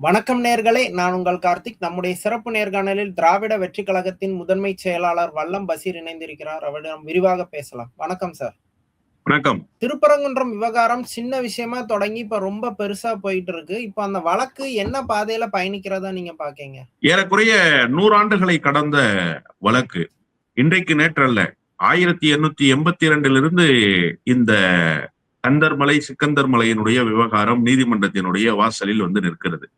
வணக்கம் நேர்களே நான் உங்கள் கார்த்திக். நம்முடைய சிறப்பு நேர்காணலில் திராவிட வெற்றி கழகத்தின் முதன்மை செயலாளர் வல்லம் பசீர் இணைந்திருக்கிறார். அவரிடம் விரிவாக பேசலாம். வணக்கம் சார். வணக்கம். திருப்பரங்குன்றம் விவகாரம் சின்ன விஷயமா தொடங்கி இப்ப ரொம்ப பெருசா போயிட்டு இருக்கு இப்ப அந்த வழக்கு என்ன பாதையில பயணிக்கிறதா நீங்க பாக்கீங்க? ஏறக்குறைய நூறாண்டுகளை கடந்த வழக்கு. இன்றைக்கு நேற்றல்ல ஆயிரத்தி எண்ணூத்தி எண்பத்தி இரண்டிலிருந்து இந்த கந்தர்மலை சிக்கந்தர் மலையினுடைய விவகாரம் நீதிமன்றத்தினுடைய வாசலில் வந்து நிற்கிறது.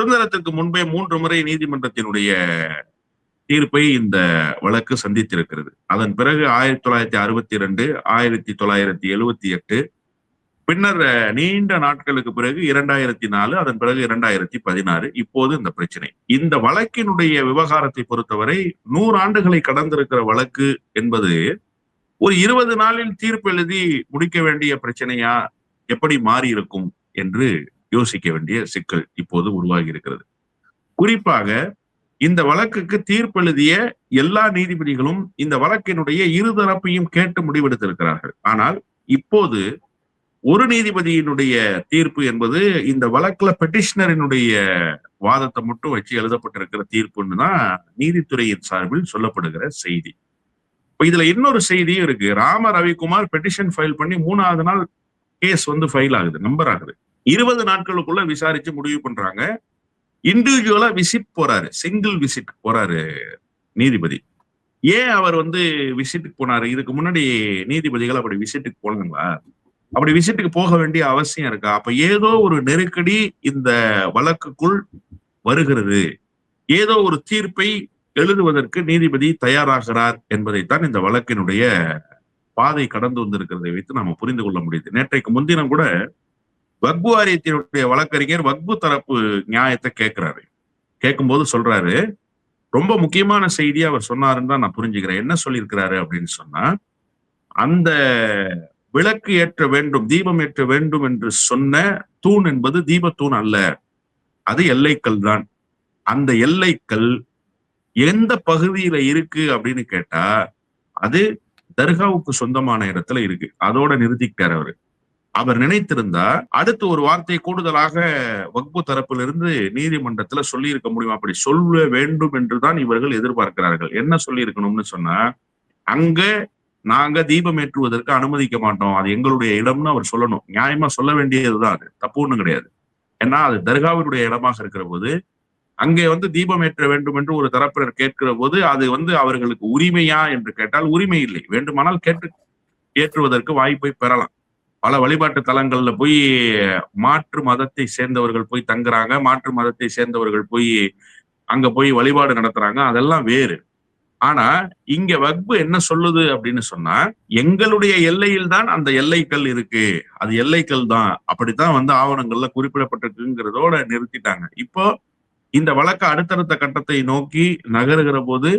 சுதந்திரத்திற்கு முன்பே மூன்று முறை நீதிமன்றத்தினுடைய தீர்ப்பை இந்த வழக்கு சந்தித்திருக்கிறது. அதன் பிறகு ஆயிரத்தி தொள்ளாயிரத்தி அறுபத்தி இரண்டு ஆயிரத்தி தொள்ளாயிரத்தி எழுவத்தி எட்டு பின்னர் நீண்ட நாட்களுக்கு பிறகு இரண்டாயிரத்தி நாலு அதன் பிறகு இரண்டாயிரத்தி பதினாறு இப்போது இந்த பிரச்சனை. இந்த வழக்கினுடைய விவகாரத்தை பொறுத்தவரை நூறு ஆண்டுகளை கடந்திருக்கிற வழக்கு என்பது ஒரு இருபது நாளில் தீர்ப்பு எழுதி முடிக்க வேண்டிய பிரச்சனையா எப்படி மாறி இருக்கும் என்று யோசிக்க வேண்டிய சிக்கல் இப்போது உருவாகி இருக்கிறது குறிப்பாக இந்த வழக்குக்கு தீர்ப்பு எழுதிய எல்லா நீதிபதிகளும் இந்த வழக்கினுடைய இருதரப்பையும் கேட்டு முடிவெடுத்திருக்கிறார்கள். ஆனால் இப்போது ஒரு நீதிபதியினுடைய தீர்ப்பு என்பது இந்த வழக்குல பெட்டிஷனரினுடைய வாதத்தை மட்டும் வச்சு எழுதப்பட்டிருக்கிற தீர்ப்புன்னு தான் நீதித்துறையின் சார்பில் சொல்லப்படுகிற செய்தி. இப்ப இதுல இன்னொரு செய்தியும் இருக்கு. ராம ரவிக்குமார் பெட்டிஷன் ஃபைல் பண்ணி மூணாவது நாள் கேஸ் வந்து ஃபைல் ஆகுது நம்பர் ஆகுது. இருபது நாட்களுக்குள்ள விசாரிச்சு முடிவு பண்றாங்க. இண்டிவிஜுவலா விசிட் போறாரு. சிங்கிள் விசிட் போறாரு நீதிபதி. ஏன் அவர் வந்து விசிட்டுக்கு போனாரு? இதுக்கு முன்னாடி நீதிபதிகள் அப்படி விசிட்டுக்கு போனாங்களா அப்படி விசிட்டுக்கு போக வேண்டிய அவசியம் இருக்கா? அப்ப ஏதோ ஒரு நெருக்கடி இந்த வழக்குக்குள் வருகிறது. ஏதோ ஒரு தீர்ப்பை எழுதுவதற்கு நீதிபதி தயாராகிறார் என்பதைத்தான் இந்த வழக்கினுடைய பாதை கடந்து வந்திருக்கிறதை வைத்து நாம புரிந்து கொள்ள முடியுது. நேற்றைக்கு முன்தினம் கூட வக்பு வாரியத்தினுடைய வழக்கறிஞர் வக்பு தரப்பு நியாயத்தை கேட்கிறாரு கேட்கும்போது சொல்றாரு ரொம்ப முக்கியமான செய்தியை அவர் சொன்னாருன்னு தான் நான் புரிஞ்சுக்கிறேன். என்ன சொல்லியிருக்கிறாரு? அப்படின்னு சொன்னா அந்த விளக்கு ஏற்ற வேண்டும் தீபம் ஏற்ற வேண்டும் என்று சொன்ன தூண் என்பது தீபத்தூண் அல்ல. அது எல்லைக்கல் தான். அந்த எல்லைக்கல் எந்த பகுதியில இருக்கு? அப்படின்னு கேட்டா அது தர்காவுக்கு சொந்தமான இடத்துல இருக்கு. அதோட நிறுத்திக்கிட்டார் அவரு. அவர் நினைத்திருந்தா அடுத்து ஒரு வார்த்தை கூடுதலாக வகுப்பு தரப்பிலிருந்து நீதிமன்றத்துல சொல்லி இருக்க முடியும்? அப்படி சொல்ல வேண்டும் என்றுதான் இவர்கள் எதிர்பார்க்கிறார்கள். என்ன சொல்லி இருக்கணும்னு சொன்னா அங்க நாங்க தீபம் ஏற்றுவதற்கு அனுமதிக்க மாட்டோம். அது எங்களுடைய இடம்னு அவர் சொல்லணும். நியாயமா சொல்ல வேண்டியதுதான் அது. தப்பு ஒண்ணும் கிடையாது. ஏன்னா அது தர்காவினுடைய இடமாக இருக்கிற போது அங்கே வந்து தீபம் ஏற்ற வேண்டும் என்று ஒரு தரப்பினர் கேட்கிற போது அது வந்து அவர்களுக்கு உரிமையா என்று கேட்டால் உரிமை இல்லை. வேண்டுமானால் கேட்டு ஏற்றுவதற்கு வாய்ப்பை பெறலாம். பல வழிபாட்டு தலங்கள்ல போய் மாற்று மதத்தை சேர்ந்தவர்கள் போய் தங்குறாங்க. மாற்று மதத்தை சேர்ந்தவர்கள் போய் அங்க போய் வழிபாடு நடத்துறாங்க. அதெல்லாம் வேறு. ஆனா இங்க வக்பு என்ன சொல்லுது அப்படின்னு சொன்னா எங்களுடைய எல்லையில் தான் அந்த எல்லைக்கல் இருக்கு. அது எல்லைக்கல் தான். அப்படித்தான் வந்து ஆவணங்கள்ல குறிப்பிடப்பட்டிருக்குங்கிறதோட நிறுத்திட்டாங்க. இப்போ இந்த வழக்கு அடுத்தடுத்த கட்டத்தை நோக்கி நகருகிற போது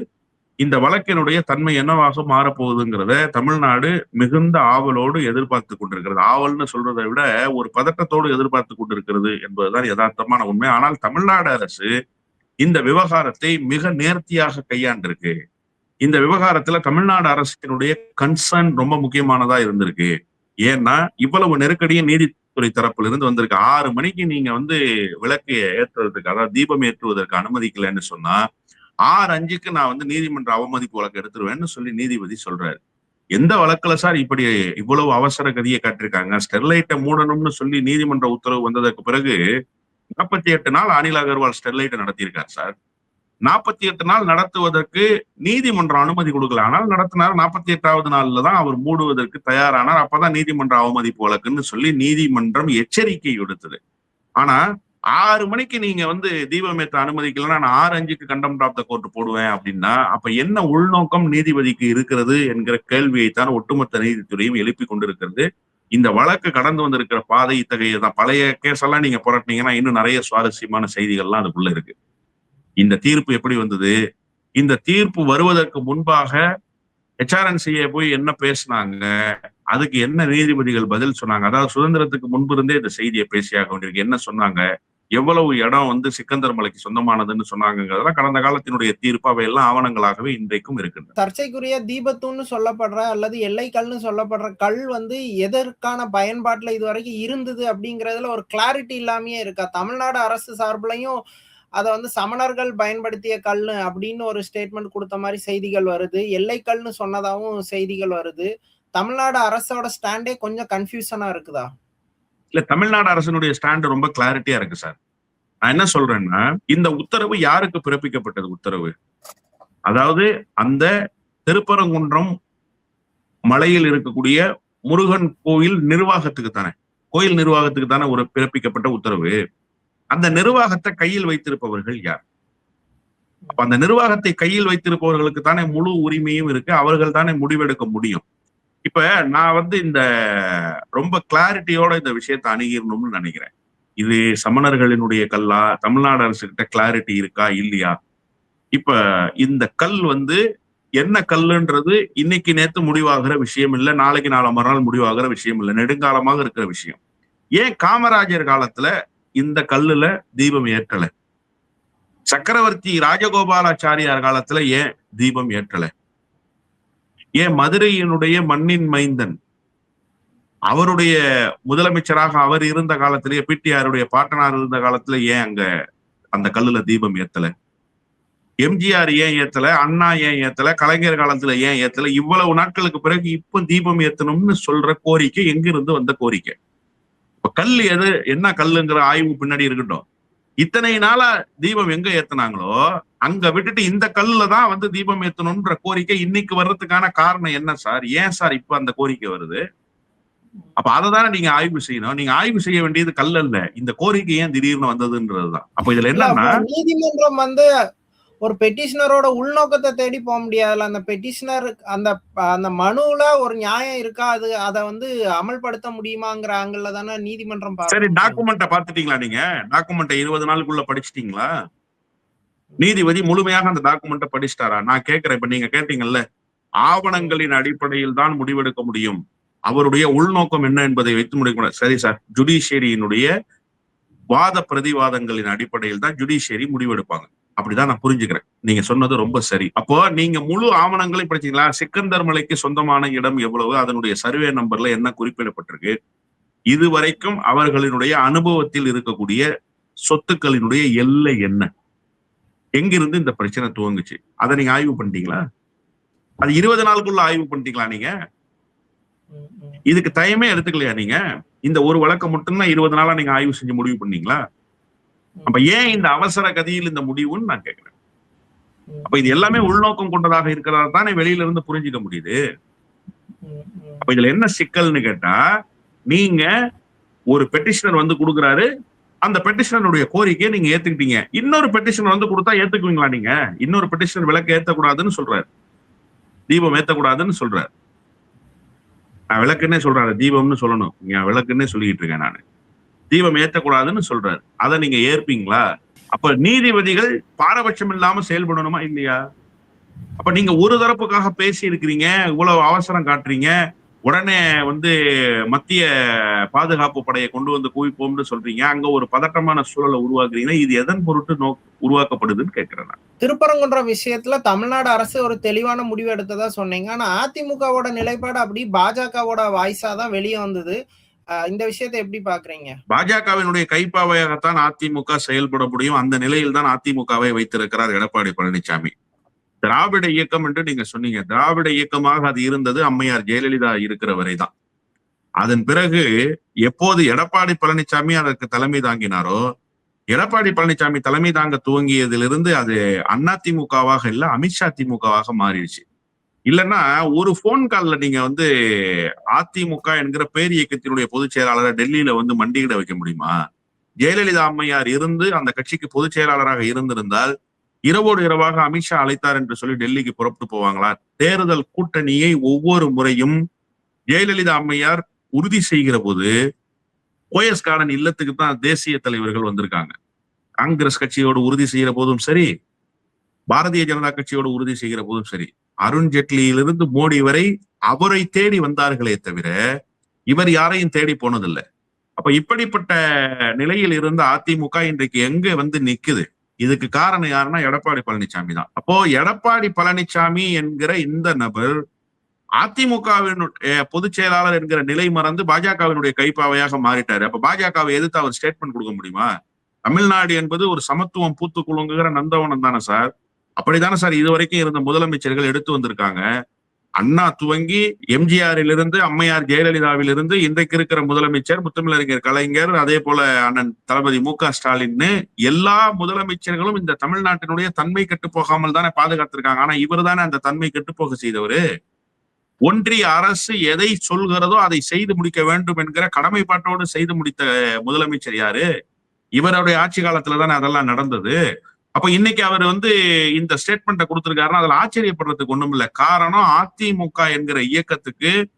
இந்த வழக்கினுடைய தன்மை என்னவாக மாறப்போகுதுங்கிறத தமிழ்நாடு மிகுந்த ஆவலோடு எதிர்பார்த்து கொண்டிருக்கிறது. ஆவல்னு சொல்றதை விட ஒரு பதட்டத்தோடு எதிர்பார்த்து கொண்டிருக்கிறது என்பதுதான் யதார்த்தமான உண்மை. ஆனால் தமிழ்நாடு அரசு இந்த விவகாரத்தை மிக நேர்த்தியாக கையாண்டிருக்கு. இந்த விவகாரத்துல தமிழ்நாடு அரசினுடைய கன்சர்ன் ரொம்ப முக்கியமானதா இருந்திருக்கு. ஏன்னா இவ்வளவு நெருக்கடியும் நீதித்துறை தரப்புல இருந்து வந்திருக்கு. ஆறு மணிக்கு நீங்க வந்து விளக்கு ஏற்றுவதற்கு அதாவது தீபம் ஏற்றுவதற்கு அனுமதிக்கலைன்னு சொன்னா ஆறு அஞ்சுக்கு நான் வந்து நீதிமன்ற அவமதிப்பு வழக்கு எடுத்துருவேன்னு சொல்லி நீதிபதி சொல்றாரு. எந்த வழக்குல சார் இப்படி இவ்வளவு அவசர கதியை காட்டிருக்காங்க ஸ்டெர்லைட்டை மூடணும்னு சொல்லி நீதிமன்ற உத்தரவு வந்ததற்கு பிறகு நாற்பத்தி எட்டு நாள் அனில் அகர்வால் ஸ்டெர்லைட்டை நடத்தியிருக்கார் சார். நாற்பத்தி எட்டு நாள் நடத்துவதற்கு நீதிமன்றம் அனுமதி கொடுக்கல. ஆனால் நடத்தினார். நாற்பத்தி எட்டாவது நாள்ல தான் அவர் மூடுவதற்கு தயாரானார். அப்பதான் நீதிமன்ற அவமதிப்பு வழக்குன்னு சொல்லி நீதிமன்றம் எச்சரிக்கை விடுத்தது. ஆனா ஆறு மணிக்கு நீங்க வந்து தீபம் ஏற்ற அனுமதிக்கலன்னா நான் ஆறு அஞ்சுக்கு கண்டம் த கோர்ட் போடுவேன் அப்படின்னா அப்ப என்ன உள்நோக்கம் நீதிபதிக்கு இருக்கிறது என்கிற கேள்வியைத்தான் ஒட்டுமொத்த நீதித்துறையும் எழுப்பி கொண்டிருக்கிறது. இந்த வழக்கு கடந்து வந்திருக்கிற பாதை இத்தகையதான் பழைய கேஸ் எல்லாம் நீங்க புரட்டினீங்கன்னா இன்னும் நிறைய சுவாரஸ்யமான செய்திகள்லாம் அதுக்குள்ள இருக்கு. இந்த தீர்ப்பு எப்படி வந்தது? இந்த தீர்ப்பு வருவதற்கு முன்பாக ஹெச்ஆர்என்சியை போய் என்ன பேசினாங்க? அதுக்கு என்ன நீதிபதிகள் பதில் சொன்னாங்க? அதாவது சுதந்திரத்துக்கு முன்பு இருந்தே இந்த செய்தியை பேசியாக வேண்டியிருக்கு என்ன சொன்னாங்க? எவ்வளவு இடம் வந்து சிக்கந்தர் மலைக்கு சொந்தமானதுன்னு சொன்னாங்கிறதெல்லாம் கடந்த காலத்தினுடைய தீர்ப்பு அவையெல்லாம் ஆவணங்களாகவே இன்றைக்கும் இருக்கின்றன. சர்ச்சைக்குரிய தீபத்தூன்னு சொல்லப்படுற அல்லது எல்லைக்கல்னு சொல்லப்படுற கல் வந்து எதற்கான பயன்பாட்டுல இதுவரைக்கும் இருந்தது அப்படிங்கறதுல ஒரு கிளாரிட்டி இல்லாமயே இருக்கா? தமிழ்நாடு அரசு சார்பிலையும் அதை வந்து சமணர்கள் பயன்படுத்திய கல் அப்படின்னு ஒரு ஸ்டேட்மெண்ட் கொடுத்த மாதிரி செய்திகள் வருது. எல்லைக்கல்னு சொன்னதாகவும் செய்திகள் வருது. தமிழ்நாடு அரசோட ஸ்டாண்டே கொஞ்சம் கன்ஃபியூஷனா இருக்குதா? இல்ல தமிழ்நாடு அரசினுடைய ஸ்டாண்ட் ரொம்ப கிளாரிட்டியா இருக்கு சார் நான் என்ன சொல்றேன்னா இந்த உத்தரவு யாருக்கு பிறப்பிக்கப்பட்டது உத்தரவு? அதாவது அந்த திருப்பரங்குன்றம் மலையில் இருக்கக்கூடிய முருகன் கோயில் நிர்வாகத்துக்கு தானே. கோயில் நிர்வாகத்துக்கு தானே ஒரு பிறப்பிக்கப்பட்ட உத்தரவு. அந்த நிர்வாகத்தை கையில் வைத்திருப்பவர்கள் யார்? அப்ப அந்த நிர்வாகத்தை கையில் வைத்திருப்பவர்களுக்கு தானே முழு உரிமையும் இருக்கு அவர்கள் தானே முடிவெடுக்க முடியும். இப்ப நான் வந்து இந்த ரொம்ப கிளாரிட்டியோட இந்த விஷயத்தை அணுகிடணும்னு நினைக்கிறேன். இது சமணர்களினுடைய கல்லா தமிழ்நாடு அரசு கிட்ட கிளாரிட்டி இருக்கா இல்லையா? இப்ப இந்த கல் வந்து என்ன கல்லுன்றது இன்னைக்கு நேத்து முடிவாகிற விஷயம் இல்லை நாளைக்கு நாளை மறுநாள் முடிவாகிற விஷயம் இல்லை நெடுங்காலமாக இருக்கிற விஷயம். ஏன் காமராஜர் காலத்துல இந்த கல்லுல தீபம் ஏற்றலை? சக்கரவர்த்தி ராஜகோபாலாச்சாரியார் காலத்துல ஏன் தீபம் ஏற்றலை? ஏன் மதுரையினுடைய மண்ணின் மைந்தன். அவருடைய முதலமைச்சராக அவர் இருந்த காலத்திலேயே பிடிஆருடைய பாட்டனார் இருந்த காலத்துல ஏன் அங்க அந்த கல்லுல தீபம் ஏத்தல? எம்ஜிஆர் ஏன் ஏத்தல? அண்ணா ஏன் ஏத்தல? கலைஞர் காலத்துல ஏன் ஏத்தல? இவ்வளவு நாட்களுக்கு பிறகு இப்ப தீபம் ஏத்தணும்னு சொல்ற கோரிக்கை எங்கிருந்து வந்த கோரிக்கை? இப்ப கல் எது என்ன கல்லுங்கிற ஆய்வு பின்னாடி இருக்கட்டும். இத்தனை நாளா தீபம் எங்க ஏத்துனாங்களோ அங்க விட்டுட்டு இந்த கல்லுல தான் வந்து தீபம் ஏத்தணும்ன்ற கோரிக்கை இன்னைக்கு வர்றதுக்கான காரணம் என்ன சார்? ஏன் சார் இப்ப அந்த கோரிக்கை வருது? அப்ப அதை தானே நீங்க ஆய்வு செய்யணும். நீங்க ஆய்வு செய்ய வேண்டியது கல் அல்ல இந்த கோரிக்கை ஏன் திடீர்னு வந்ததுன்றதுதான். அப்ப இதுல என்னன்னா நீதிமன்றம் வந்து ஒரு பெட்டிஷனரோட உள்நோக்கத்தை தேடி போக முடியாதுல்ல. அந்த பெட்டிஷனர் அந்த அந்த மனுல ஒரு நியாயம் இருக்கா? அது அதை வந்து அமல்படுத்த முடியுமாங்கிற ஆங்கிள் தானே நீதிமன்றம் சரி முடியும். டாக்குமெண்ட்டை பாத்துட்டீங்களா நீங்க? டாக்குமெண்ட்டை இருபது நாளுக்குள்ள படிச்சிட்டீங்களா? நீதிபதி முழுமையாக அந்த டாக்குமெண்ட்டை படிச்சிட்டாரா? நான் கேட்கிறேன் இப்ப நீங்க கேட்டீங்கல்ல ஆவணங்களின் அடிப்படையில் தான் முடிவெடுக்க முடியும். அவருடைய உள்நோக்கம் என்ன என்பதை வைத்து முடிக்க சரி சார் ஜுடிஷியரியினுடைய வாத பிரதிவாதங்களின் அடிப்படையில் தான் ஜுடிஷியரி முடிவெடுப்பாங்க. அப்படிதான் நான் புரிஞ்சுக்கிறேன். நீங்க சொன்னது ரொம்ப சரி. அப்போ நீங்க முழு ஆவணங்களையும் படிச்சீங்களா? சிக்கந்தர் மலைக்கு சொந்தமான இடம் எவ்வளவு? அதனுடைய சர்வே நம்பர்ல என்ன குறிப்பிடப்பட்டிருக்கு? இதுவரைக்கும் அவர்களினுடைய அனுபவத்தில் இருக்கக்கூடிய சொத்துக்களினுடைய எல்லை என்ன? எங்கிருந்து இந்த பிரச்சனை துவங்குச்சு? அதை நீங்க ஆய்வு பண்ணிட்டீங்களா? அது இருபது நாளுக்குள்ள ஆய்வு பண்ணிட்டீங்களா நீங்க. இதுக்கு டைமே எடுத்துக்கலையா நீங்க? இந்த ஒரு வழக்கம் மட்டும்தான் இருபது நாளா நீங்க ஆய்வு செஞ்சு முடிவு பண்ணீங்களா? அப்ப ஏன் இந்த அவசர கதியில் இந்த முடிவுன்னு நான் கேட்கிறேன் அப்ப இது எல்லாமே உள்நோக்கம் கொண்டதாக இருக்கிறதா தானே வெளியில இருந்து புரிஞ்சுக்க முடியுது. அப்ப இதுல என்ன சிக்கல்னு கேட்டா நீங்க ஒரு பெட்டிஷனர் வந்து கொடுக்குறாரு அந்த பெட்டிஷனருடைய கோரிக்கையை நீங்க ஏத்துக்கிட்டீங்க. இன்னொரு பெட்டிஷனர் வந்து கொடுத்தா ஏத்துக்குவீங்களா நீங்க? இன்னொரு பெட்டிஷனர் விளக்கு ஏத்தக்கூடாதுன்னு சொல்றாரு. தீபம் ஏத்தக்கூடாதுன்னு சொல்றாரு. நான் விளக்குன்னே சொல்றாரு தீபம்னு சொல்லணும். நீங்க விளக்குன்னே சொல்லிட்டு இருக்கேன் நானு. தீபம் ஏற்றக்கூடாதுன்னு சொல்றாரு. அதை நீங்க ஏற்பீங்களா? அப்ப நீதிபதிகள் பாரபட்சம் இல்லாம செயல்படணுமா இல்லையா? அப்ப நீங்க ஒரு தரப்புக்காக பேசி இருக்கிறீங்க இவ்வளவு அவசரம் காட்டுறீங்க உடனே வந்து மத்திய பாதுகாப்பு படையை கொண்டு வந்து குவிப்போம்னு சொல்றீங்க அங்க ஒரு பதட்டமான சூழலை உருவாக்குறீங்கன்னா இது எதன் பொருட்டு நோ உருவாக்கப்படுதுன்னு கேட்கிறேன் நான். திருப்பரங்குன்றம் விஷயத்துல தமிழ்நாடு அரசு ஒரு தெளிவான முடிவு எடுத்ததா சொன்னீங்க. ஆனா அதிமுகவோட நிலைப்பாடு அப்படி பாஜகவோட வாய்ஸா தான் வெளியே வந்தது. இந்த விஷயத்தை எப்படி பாக்குறீங்க? பாஜகவினுடைய கைப்பாவையாகத்தான் அதிமுக செயல்பட முடியும். அந்த நிலையில் தான் அதிமுகவை வைத்திருக்கிறார் எடப்பாடி பழனிசாமி. திராவிட இயக்கம் என்று நீங்க சொன்னீங்க. திராவிட இயக்கமாக அது இருந்தது அம்மையார் ஜெயலலிதா இருக்கிற வரைதான் அதன் பிறகு எப்போது எடப்பாடி பழனிசாமி அதற்கு தலைமை தாங்கினாரோ எடப்பாடி பழனிசாமி தலைமை தாங்க துவங்கியதிலிருந்து அது அதிமுகவாக இல்ல அமித்ஷா திமுகவாக மாறிடுச்சு. இல்லைன்னா ஒரு போன் கால்ல நீங்க வந்து அதிமுக என்கிற பேர் இயக்கத்தினுடைய பொதுச் செயலாளரை டெல்லியில வந்து மண்டியிட வைக்க முடியுமா? ஜெயலலிதா அம்மையார் இருந்து அந்த கட்சிக்கு பொதுச் செயலாளராக இருந்திருந்தால் இரவோடு இரவாக அமித்ஷா அழைத்தார் என்று சொல்லி டெல்லிக்கு புறப்பட்டு போவாங்களா? தேர்தல் கூட்டணியை ஒவ்வொரு முறையும் ஜெயலலிதா அம்மையார் உறுதி செய்கிற போது ஓஎஸ் கார்டன் இல்லத்துக்கு தான் தேசிய தலைவர்கள் வந்திருக்காங்க. காங்கிரஸ் கட்சியோடு உறுதி செய்கிற போதும் சரி பாரதிய ஜனதா கட்சியோடு உறுதி செய்கிற போதும் சரி. அருண் ஜெட்லியிலிருந்து மோடி வரை அவரை தேடி வந்தார்களே தவிர இவர் யாரையும் தேடி போனதில்லை. அப்ப இப்படிப்பட்ட நிலையில் இருந்த அதிமுக இன்றைக்கு எங்க வந்து நிக்குது? இதுக்கு காரணம் யாருன்னா எடப்பாடி பழனிசாமி தான். அப்போ எடப்பாடி பழனிசாமி என்கிற இந்த நபர் அதிமுகவினுடைய பொதுச் செயலாளர் என்கிற நிலை மறந்து பாஜகவினுடைய கைப்பாவையாக மாறிட்டாரு. அப்ப பாஜகவை எதிர்த்து அவர் ஸ்டேட்மெண்ட் கொடுக்க முடியுமா? தமிழ்நாடு என்பது ஒரு சமத்துவம் பூத்து குலுங்குகிற நந்தவனம் தானே சார்? அப்படித்தானே சார் இதுவரைக்கும் இருந்த முதலமைச்சர்கள் எடுத்து வந்திருக்காங்க? அண்ணா துவங்கி எம்ஜிஆரிலிருந்து அம்மையார் ஜெயலலிதாவிலிருந்து இன்றைக்கு இருக்கிற முதலமைச்சர் முத்தமிழறிஞர் கலைஞர் அதே போல அண்ணன் தளபதி மு க ஸ்டாலின் எல்லா முதலமைச்சர்களும் இந்த தமிழ்நாட்டினுடைய தன்மை கெட்டு போகாமல் தானே பாதுகாத்திருக்காங்க. ஆனா இவர் தானே அந்த தன்மை கெட்டு போக செய்தவரு? ஒன்றிய அரசு எதை சொல்கிறதோ அதை செய்து முடிக்க வேண்டும் என்கிற கடமைப்பாட்டோடு செய்து முடித்த முதலமைச்சர் யாரு? இவருடைய ஆட்சி காலத்துல தானே அதெல்லாம் நடந்தது. அப்ப இன்னைக்கு அவர் வந்து இந்த ஸ்டேட்மெண்ட்டை கொடுத்திருக்காருன்னா அதுல ஆச்சரியப்படுறதுக்கு ஒண்ணும் இல்லை காரணம் அதிமுக என்கிற இயக்கத்துக்கு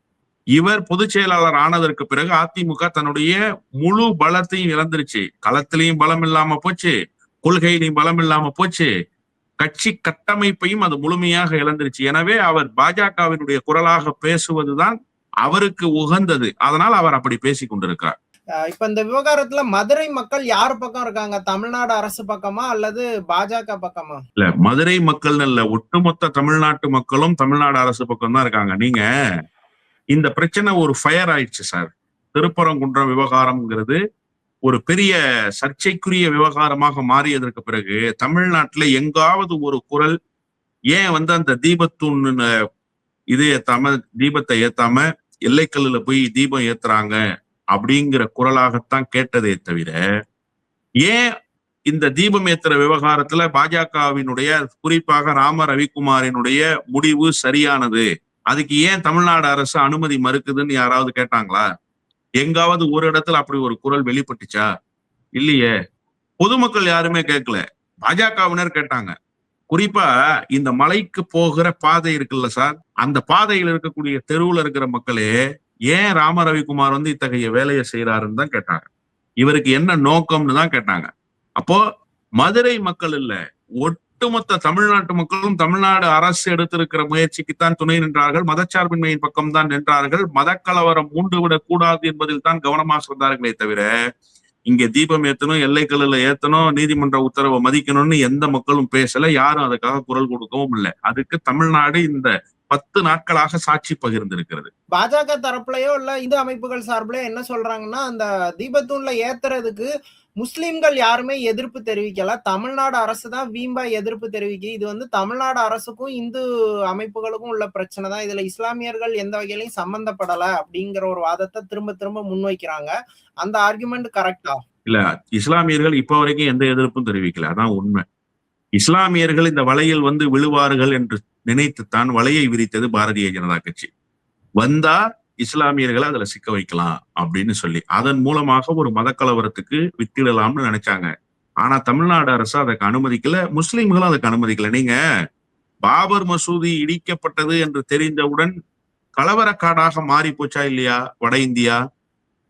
இவர் பொதுச் செயலாளர் ஆனதற்கு பிறகு அதிமுக தன்னுடைய முழு பலத்தையும் இழந்துருச்சு. களத்திலையும் பலம் இல்லாம போச்சு. கொள்கையிலையும் பலம் இல்லாம போச்சு. கட்சி கட்டமைப்பையும் அது முழுமையாக இழந்துருச்சு. எனவே அவர் பாஜகவினுடைய குரலாக பேசுவதுதான் அவருக்கு உகந்தது. அதனால் அவர் அப்படி பேசிக் கொண்டிருக்கிறார். இப்ப இந்த விவகாரத்துல மதுரை மக்கள் யார் பக்கம் இருக்காங்க? தமிழ்நாடு அரசு பக்கமா அல்லது பாஜக பக்கமா? இல்ல மதுரை மக்கள் இல்ல. ஒட்டுமொத்த தமிழ்நாட்டு மக்களும் தமிழ்நாடு அரசு பக்கம் தான் இருக்காங்க. நீங்க இந்த பிரச்சனை ஒரு ஃபயர் ஆயிடுச்சு சார் திருப்பரங்குன்றம் விவகாரம்ங்கிறது ஒரு பெரிய சர்ச்சைக்குரிய விவகாரமாக மாறியதற்கு பிறகு தமிழ்நாட்டுல எங்காவது ஒரு குரல் ஏன் வந்து அந்த தீபத்தூண் இது ஏத்தாம தீபத்தை ஏத்தாம எல்லைக்கல்லுல போய் தீபம் ஏத்துறாங்க? அப்படிங்கிற குரலாகத்தான் கேட்டதே தவிர ஏன் இந்த தீபம் ஏத்துற விவகாரத்துல பாஜகவினுடைய குறிப்பாக ராம ரவிக்குமாரினுடைய முடிவு சரியானது? அதுக்கு ஏன் தமிழ்நாடு அரசு அனுமதி மறுக்குதுன்னு யாராவது கேட்டாங்களா? எங்காவது ஒரு இடத்துல அப்படி ஒரு குரல் வெளிப்பட்டுச்சா? இல்லையே. பொதுமக்கள் யாருமே கேட்கல. பாஜகவினர் கேட்டாங்க. குறிப்பா இந்த மலைக்கு போகிற பாதை இருக்குல்ல சார்? அந்த பாதையில் இருக்கக்கூடிய தெருவுல இருக்கிற மக்களே ஏன் ராம ரவிக்குமார் வந்து இத்தகைய வேலையை செய்யறாருன்னு தான் கேட்டாங்க. இவருக்கு என்ன நோக்கம்னு தான் கேட்டாங்க. அப்போ மதுரை மக்கள் இல்ல ஒட்டுமொத்த தமிழ்நாட்டு மக்களும் தமிழ்நாடு அரசு எடுத்திருக்கிற முயற்சிக்குத்தான் துணை நின்றார்கள். மதச்சார்பின்மையின் பக்கம் தான் நின்றார்கள். மதக்கலவரம் மூண்டுவிடக் கூடாது என்பதில் தான் கவனமாக இருந்தார்களே தவிர இங்க தீபம் ஏத்தணும் எல்லைக்கல்லுல ஏத்தணும் நீதிமன்ற உத்தரவை மதிக்கணும்னு எந்த மக்களும் பேசல. யாரும் அதுக்காக குரல் கொடுக்கவும் இல்லை. அதுக்கு தமிழ்நாடு இந்த பத்து நாட்களாக சாட்சி பகிர்ந்திருக்கிறது. பாஜக தரப்புலயோ இல்ல இந்து அமைப்புகள் சார்பிலயோ என்ன சொல்றாங்கன்னா அந்த தீபத்தூண்ல ஏத்துறதுக்கு முஸ்லிம்கள் யாருமே எதிர்ப்பு தெரிவிக்கல. தமிழ்நாடு அரசு தான் வீம்பா எதிர்ப்பு தெரிவிக்கு. இது வந்து தமிழ்நாடு அரசுக்கும் இந்து அமைப்புகளுக்கும் உள்ள பிரச்சனை தான். இதுல இஸ்லாமியர்கள் எந்த வகையிலையும் சம்பந்தப்படல அப்படிங்கிற ஒரு வாதத்தை திரும்ப திரும்ப முன்வைக்கிறாங்க. அந்த ஆர்குமெண்ட் கரெக்டா இல்ல இஸ்லாமியர்கள் இப்ப வரைக்கும் எந்த எதிர்ப்பும் தெரிவிக்கல. அதான் உண்மை. இஸ்லாமியர்கள் இந்த வலையில் வந்து விழுவார்கள் என்று நினைத்துத்தான் வலையை விரித்தது பாரதிய ஜனதா கட்சி. வந்தா இஸ்லாமியர்களை அதுல சிக்க வைக்கலாம் அப்படின்னு சொல்லி அதன் மூலமாக ஒரு மதக்கலவரத்துக்கு வித்திடலாம்னு நினைச்சாங்க. ஆனா தமிழ்நாடு அரசு அதுக்கு அனுமதிக்கல முஸ்லிம்களும் அதுக்கு அனுமதிக்கல. நீங்க பாபர் மசூதி இடிக்கப்பட்டது என்று தெரிந்தவுடன் கலவரக்காடாக மாறி போச்சா இல்லையா வட இந்தியா?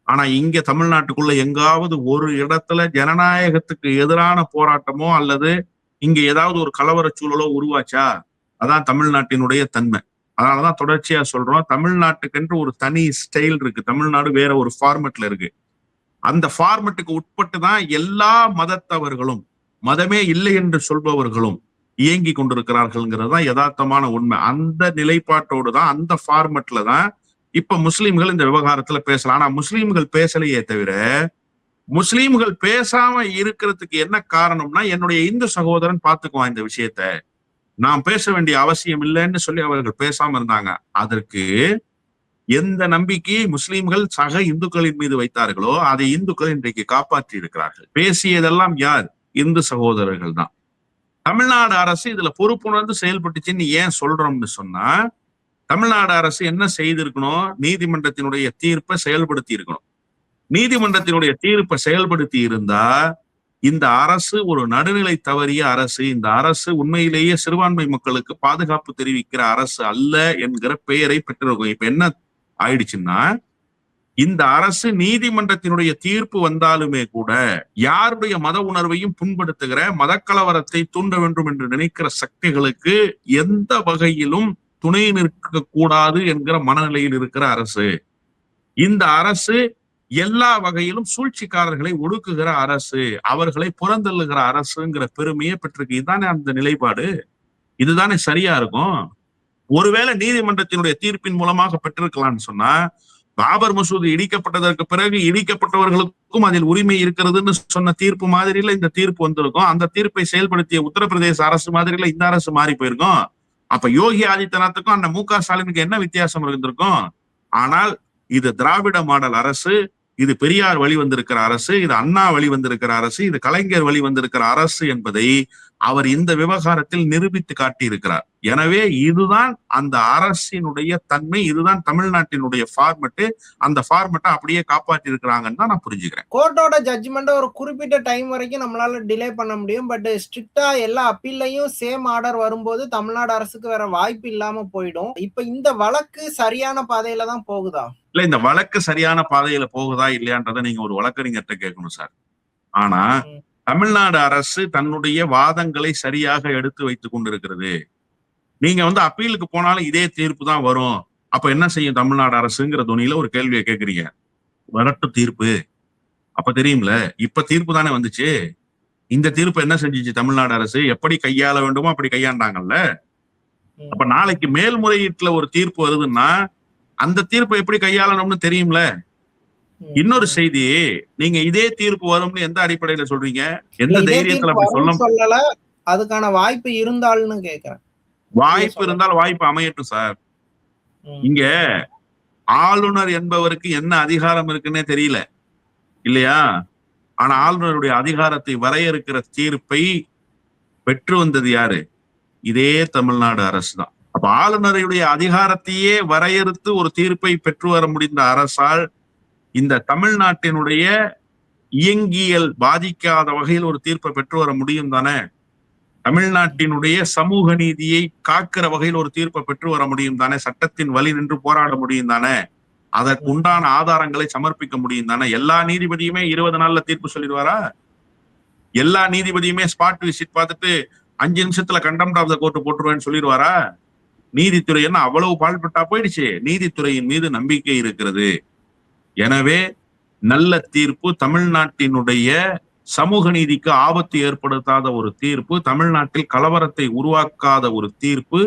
ஆனா இங்க தமிழ்நாட்டுக்குள்ள எங்காவது ஒரு இடத்துல ஜனநாயகத்துக்கு எதிரான போராட்டமோ அல்லது இங்க ஏதாவது ஒரு கலவர சூழலோ உருவாச்சா? அதான் தமிழ்நாட்டினுடைய தன்மை. அதனாலதான் தொடர்ச்சியா சொல்றோம். தமிழ்நாட்டுக்கென்று ஒரு தனி ஸ்டைல் இருக்கு. தமிழ்நாடு வேற ஒரு ஃபார்மெட்ல இருக்கு. அந்த ஃபார்மெட்டுக்கு உட்பட்டு தான் எல்லா மதத்தவர்களும் மதமே இல்லை என்று சொல்பவர்களும் இயங்கி கொண்டிருக்கிறார்கள்ங்கிறது தான் யதார்த்தமான உண்மை. அந்த நிலைப்பாட்டோடு தான் அந்த ஃபார்மெட்ல தான் இப்ப முஸ்லீம்கள் இந்த விவகாரத்துல பேசலாம். ஆனா முஸ்லீம்கள் பேசலையே தவிர முஸ்லீம்கள் பேசாம இருக்கிறதுக்கு என்ன காரணம்னா என்னுடைய இந்து சகோதரன் பாத்துக்குவான் இந்த விஷயத்த. நாம் பேச வேண்டிய அவசியம் இல்லைன்னு சொல்லி அவர்கள் பேசாம இருந்தாங்க. அதற்கு எந்த நம்பிக்கையை முஸ்லிம்கள் சக இந்துக்களின் மீது வைத்தார்களோ அதை இந்துக்கள் இன்றைக்கு காப்பாற்றி இருக்கிறார்கள் பேசியதெல்லாம் யார்? இந்து சகோதரர்கள் தான். தமிழ்நாடு அரசு இதுல பொறுப்புணர்ந்து செயல்பட்டுச்சுன்னு ஏன் சொல்றோம்னு சொன்னா தமிழ்நாடு அரசு என்ன செய்திருக்கணும்? நீதிமன்றத்தினுடைய தீர்ப்பை செயல்படுத்தி இருக்கணும் நீதிமன்றத்தினுடைய தீர்ப்பை செயல்படுத்தி இருந்தா இந்த அரசு ஒரு நடுநிலை தவறிய அரசு இந்த அரசு உண்மையிலேயே சிறுபான்மை மக்களுக்கு பாதுகாப்பு தெரிவிக்கிற அரசு அல்ல என்கிற பெயரை பெற்றிருக்கும் இப்ப என்ன ஆயிடுச்சுன்னா இந்த அரசு நீதிமன்றத்தினுடைய தீர்ப்பு வந்தாலுமே கூட யாருடைய மத உணர்வையும் புண்படுத்துகிற மதக்கலவரத்தை தூண்ட வேண்டும் என்று நினைக்கிற சக்திகளுக்கு எந்த வகையிலும் துணை நிற்க கூடாது என்கிற மனநிலையில் இருக்கிற அரசு. இந்த அரசு எல்லா வகையிலும் சூழ்ச்சிக்காரர்களை ஒடுக்குகிற அரசு அவர்களை புறந்தள்ளுகிற அரசுங்கிற பெருமையை பெற்றிருக்கு. இதுதானே அந்த நிலைப்பாடு? இதுதானே சரியா இருக்கும்? ஒருவேளை நீதிமன்றத்தினுடைய தீர்ப்பின் மூலமாக பெற்றிருக்கலாம்னு சொன்னா பாபர் மசூதி இடிக்கப்பட்டதற்கு பிறகு இடிக்கப்பட்டவர்களுக்கும் அதில் உரிமை இருக்கிறதுன்னு சொன்ன தீர்ப்பு மாதிரியில இந்த தீர்ப்பு வந்திருக்கும். அந்த தீர்ப்பை செயல்படுத்திய உத்தரப்பிரதேச அரசு மாதிரியில இந்த அரசு மாறி போயிருக்கும். அப்ப யோகி ஆதித்யநாத்துக்கும் அந்த மு க ஸ்டாலினுக்கு என்ன வித்தியாசம் இருந்திருக்கும்? ஆனால் இது திராவிட மாடல் அரசு இது பெரியார் வழி வந்திருக்கிற அரசு இது அண்ணா வழி வந்திருக்கிற அரசு இது கலைஞர் வழி வந்திருக்கிற அரசு என்பதை அவர் இந்த விவகாரத்தில் நிரூபித்து காட்டியிருக்கிறார். எனவே இதுதான் அந்த அரசினுடைய தன்மை இதுதான் தமிழ்நாட்டினுடைய ஃபார்மெட்டு அந்த ஃபார்மெட்டை அப்படியே காப்பாற்றி இருக்கிறாங்கன்னு தான் நான் புரிஞ்சுக்கிறேன். கோர்ட்டோட ஜட்ஜ்மெண்ட் ஒரு குறிப்பிட்ட டைம் வரைக்கும் நம்மளால டிலே பண்ண முடியும். பட் ஸ்ட்ரிக்டா எல்லா அப்பீல்லையும் சேம் ஆர்டர் வரும்போது தமிழ்நாடு அரசுக்கு வேற வாய்ப்பு இல்லாம போயிடும். இப்ப இந்த வழக்கு சரியான பாதையில தான் போகுதா? இல்ல இந்த வழக்கு சரியான பாதையில போகுதா இல்லையான்றதை நீங்க ஒரு வழக்கறிஞர்கிட்ட கேட்கணும் சார். ஆனா. தமிழ்நாடு அரசு தன்னுடைய வாதங்களை சரியாக எடுத்து வைத்துக் கொண்டிருக்கிறது. நீங்க வந்து அப்பீலுக்கு போனாலும் இதே தீர்ப்பு தான் வரும். அப்ப என்ன செய்யும் தமிழ்நாடு அரசுங்கிற துணியில ஒரு கேள்வியை கேக்குறீங்க வரட்டும் தீர்ப்பு. அப்ப தெரியும்ல இப்ப தீர்ப்பு தானே வந்துச்சு. இந்த தீர்ப்பு என்ன செஞ்சுச்சு தமிழ்நாடு அரசு? எப்படி கையாள வேண்டுமோ அப்படி கையாண்டாங்கல்ல. அப்ப நாளைக்கு மேல்முறையீட்டுல ஒரு தீர்ப்பு வருதுன்னா அந்த தீர்ப்பை எப்படி கையாளணும்னு தெரியும்ல. இன்னொரு செய்தி நீங்க இதே தீர்ப்பு வரும்னு எந்த அடிப்படையில சொல்றீங்க? எந்த தைரியத்துல அப்படி சொல்ல சொல்லல அதுக்கான வாய்ப்பு இருந்தால்னு கேக்குறேன். வாய்ப்பு இருந்தால் வாய்ப்பு அமையட்டும் சார். இங்க ஆளுநர் என்பவருக்கு என்ன அதிகாரம் இருக்குன்னே தெரியல இல்லையா? ஆனா ஆளுநருடைய அதிகாரத்தை வரையறுக்கிற தீர்ப்பை பெற்று வந்தது யாரு? இதே தமிழ்நாடு அரசு தான் அப்ப ஆளுநருடைய அதிகாரத்தையே வரையறுத்து ஒரு தீர்ப்பை பெற்று வர முடிந்த அரசால் இந்த தமிழ்நாட்டினுடைய இயங்கியல் பாதிக்காத வகையில் ஒரு தீர்ப்பை பெற்று வர முடியும் தானே? தமிழ்நாட்டினுடைய சமூக நீதியை காக்கிற வகையில் ஒரு தீர்ப்பை பெற்று வர முடியும் தானே? சட்டத்தின் வழி நின்று போராட முடியும் தானே? அதற்கு உண்டான ஆதாரங்களை சமர்ப்பிக்க முடியும் தானே? எல்லா நீதிபதியுமே இருபது நாள்ல தீர்ப்பு சொல்லிடுவாரா? எல்லா நீதிபதியுமே ஸ்பாட் விசிட் பார்த்துட்டு அஞ்சு நிமிஷத்துல கண்டெம்ட் ஆஃப் த கோர்ட் போட்டுருவேன்னு சொல்லிடுவாரா? நீதித்துறை என்ன அவ்வளவு பால்பட்டா போயிடுச்சு. நீதித்துறையின் மீது நம்பிக்கை இருக்கிறது. எனவே நல்ல தீர்ப்பு தமிழ்நாட்டினுடைய சமூக நீதிக்கு ஆபத்து ஏற்படுத்தாத ஒரு தீர்ப்பு தமிழ்நாட்டில் கலவரத்தை உருவாக்காத ஒரு தீர்ப்பு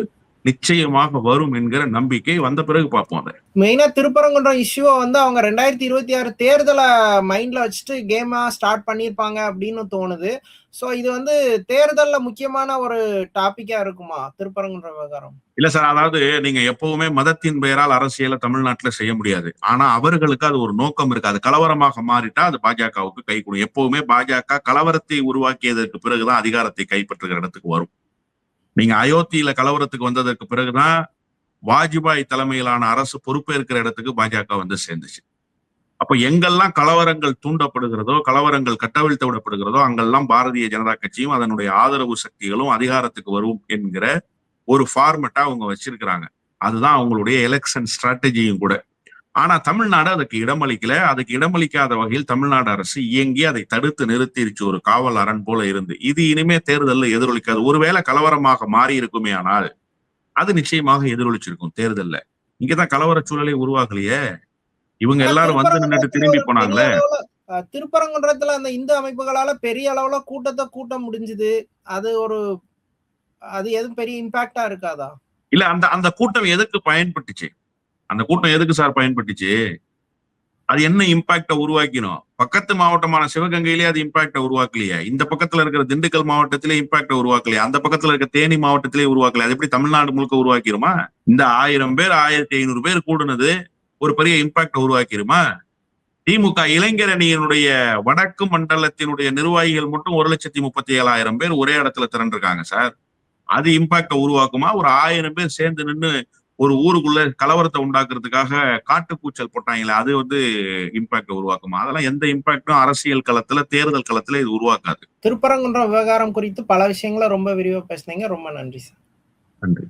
நிச்சயமாக வரும் என்கிற நம்பிக்கை வந்த பிறகு பார்ப்போம் அதை. மெயினா திருப்பரங்குன்றம் இஷ்யூவை வந்து அவங்க ரெண்டாயிரத்தி இருபத்தி ஆறு தேர்தலை மைண்ட்ல வச்சுட்டு கேமா ஸ்டார்ட் பண்ணியிருப்பாங்க அப்படின்னு தோணுது. சோ இது வந்து தேர்தல்ல முக்கியமான ஒரு டாபிக்கா இருக்குமா? திருப்பரங்குன்ற விவகாரம். இல்ல சார் அதாவது நீங்க எப்பவுமே மதத்தின் பெயரால் அரசியலை தமிழ்நாட்டுல செய்ய முடியாது. ஆனா அவர்களுக்கு அது ஒரு நோக்கம் இருக்கு. அது கலவரமாக மாறிட்டா அது பாஜகவுக்கு கை கொடும் எப்பவுமே பாஜக கலவரத்தை உருவாக்கியதற்கு பிறகுதான் அதிகாரத்தை கைப்பற்றுகிற இடத்துக்கு வரும். நீங்க அயோத்தியில கலவரத்துக்கு வந்ததற்கு பிறகுதான் வாஜ்பாய் தலைமையிலான அரசு பொறுப்பேற்கிற இடத்துக்கு பாஜக வந்து சேர்ந்துச்சு. அப்ப எங்கெல்லாம் கலவரங்கள் தூண்டப்படுகிறதோ கலவரங்கள் கட்டவிழ்த்து விடப்படுகிறதோ அங்கெல்லாம் பாரதிய ஜனதா கட்சியும் அதனுடைய ஆதரவு சக்திகளும் அதிகாரத்துக்கு வரும் என்கிற ஒரு ஃபார்மெட்டா அவங்க வச்சிருக்கிறாங்க. அதுதான் அவங்களுடைய எலெக்ஷன் ஸ்ட்ராட்டஜியும் கூட. ஆனா தமிழ்நாடு அதுக்கு இடமளிக்கல. அதுக்கு இடமளிக்காத வகையில் தமிழ்நாடு அரசு இயங்கி அதை தடுத்து நிறுத்திருச்சு. ஒரு காவல் அரண் போல இருந்து. இது இனிமே தேர்தலில் எதிரொலிக்காது. ஒருவேளை கலவரமாக மாறி இருக்குமே ஆனால் அது நிச்சயமாக எதிரொலிச்சிருக்கும் தேர்தல்ல. இங்கதான் கலவர சூழலை உருவாகலையே. இவங்க எல்லாரும் வந்து நின்னுட்டு திரும்பி போனாங்களே. திருப்பரங்குன்றத்துல அந்த இந்து அமைப்புகளால பெரிய அளவுல கூட்டத்தை கூட்ட முடிஞ்சுது. அது ஒரு அது எதுவும் பெரிய இம்பாக்டா இருக்காதா? இல்ல அந்த அந்த கூட்டம் எதுக்கு பயன்பட்டுச்சு? அந்த கூட்டம் எதுக்கு சார் பயன்பட்டுச்சு? அது என்ன இம்பாக்டை உருவாக்கினோம் பக்கத்து மாவட்டமான சிவகங்கையிலே அது இம்பாக்டை உருவாக்கலையே. இந்த பக்கத்துல இருக்கிற திண்டுக்கல் மாவட்டத்திலே இம்பாக்டை உருவாக்கலையே. அந்த பக்கத்துல இருக்க தேனி மாவட்டத்திலே உருவாக்கல அது எப்படி தமிழ்நாடு முழுக்க உருவாக்கிருமா? இந்த ஆயிரம் பேர் ஆயிரத்தி ஐநூறு பேர் கூடுனது ஒரு பெரிய இம்பாக்டை உருவாக்கிருமா? திமுக இளைஞர் அணியினுடைய வடக்கு மண்டலத்தினுடைய நிர்வாகிகள் மட்டும் ஒரு லட்சத்தி முப்பத்தி ஏழாயிரம் பேர் ஒரே இடத்துல திரண்டிருக்காங்க சார். அது இம்பாக்டை உருவாக்குமா? ஒரு ஆயிரம் பேர் சேர்ந்து நின்று ஒரு ஊருக்குள்ள கலவரத்தை உண்டாக்குறதுக்காக காட்டுக்கூச்சல் போட்டாங்களே அது வந்து இம்பாக்ட உருவாக்குமா? அதெல்லாம் எந்த இம்பாக்டும் அரசியல் களத்துல தேர்தல் களத்துல இது உருவாக்காது. திருப்பரங்குன்றம் விவகாரம் குறித்து பல விஷயங்களை ரொம்ப விரிவா பேசுனீங்க. ரொம்ப நன்றி சார். நன்றி.